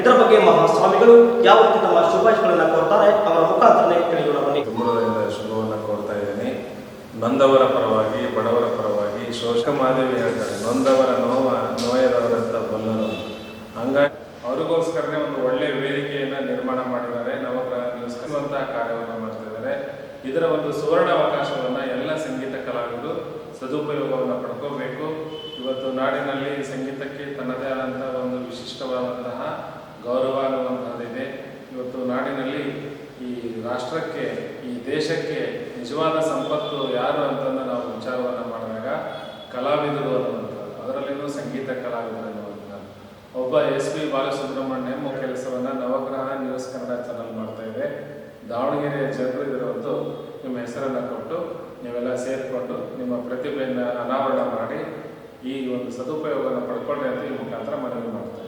ಇದರ ಬಗ್ಗೆ ಮಹಾಸ್ವಾಮಿಗಳು ಯಾವ ರೀತಿ ತಮ್ಮ ಶುಭಾಶಯಗಳನ್ನು ಕೋರ್ತಾರೆ, ಅವರ ಮುಖಾಂತರನೇ ತಿಳಿಯೋಣ ಬನ್ನಿ. ತುಂಬದಿಂದ ಶುಭವನ್ನು ಕೋರ್ತಾ ಇದ್ದೀನಿ. ಬಂದವರ ಪರವಾಗಿ, ಬಡವರ ಪರವಾಗಿ ಶೋಷಕ ಮಾದೇವಿ ಹೇಳ್ತಾರೆ, ನೊಂದವರ ನೋವ, ನೋಯದವರಂತ ಬಲ್ಲರು ಹಂಗಾಗಿ ಅವ್ರಿಗೋಸ್ಕರನೇ ಒಂದು ಒಳ್ಳೆ ವೇದಿಕೆಯನ್ನು ನಿರ್ಮಾಣ ಮಾಡಿದ್ದಾರೆ ನವಗ್ರಹ ಅನ್ನುವಂತಹ ಕಾರ್ಯವನ್ನು ಮಾಡ್ತಾ ಇದ್ದಾರೆ. ಇದರ ಒಂದು ಸುವರ್ಣ ಅವಕಾಶವನ್ನು ಎಲ್ಲ ಸಂಗೀತ ಕಲಾವಿದರು ಸದುಪಯೋಗವನ್ನು ಪಡ್ಕೋಬೇಕು. ಇವತ್ತು ನಾಡಿನಲ್ಲಿ ಸಂಗೀತಕ್ಕೆ ತನ್ನದೇ ಆದಂತಹ ಇವತ್ತು ನಾಡಿನಲ್ಲಿ ಈ ರಾಷ್ಟ್ರಕ್ಕೆ, ಈ ದೇಶಕ್ಕೆ ನಿಜವಾದ ಸಂಪತ್ತು ಯಾರು ಅಂತಂದು ನಾವು ವಿಚಾರವನ್ನು ಮಾಡಿದಾಗ ಕಲಾವಿದರು ಅನ್ನುವಂಥದ್ದು. ಅದರಲ್ಲಿನೂ ಸಂಗೀತ ಕಲಾವಿದರು ಅನ್ನುವಂಥದ್ದು. ಒಬ್ಬ ಎಸ್ ಪಿ ಬಾಲಸುಬ್ರಹ್ಮಣ್ಯಂ ಕೆಲಸವನ್ನು ನವಗ್ರಹ ನ್ಯೂಸ್ ಕನ್ನಡ ಚಾನಲ್ ಮಾಡ್ತಾ ಇದೆ. ದಾವಣಗೆರೆಯ ಜನರು ಇದರ ಒಂದು ನಿಮ್ಮ ಹೆಸರನ್ನು ಕೊಟ್ಟು ನೀವೆಲ್ಲ ಸೇರಿಕೊಂಡು ನಿಮ್ಮ ಪ್ರತಿಭೆಯನ್ನು ಅನಾವರಣ ಮಾಡಿ ಈ ಒಂದು ಸದುಪಯೋಗವನ್ನು ಪಡ್ಕೊಳ್ಳಿ ಅಂತ ಈ ಮುಖಾಂತರ ಮನವಿ ಮಾಡ್ತೀನಿ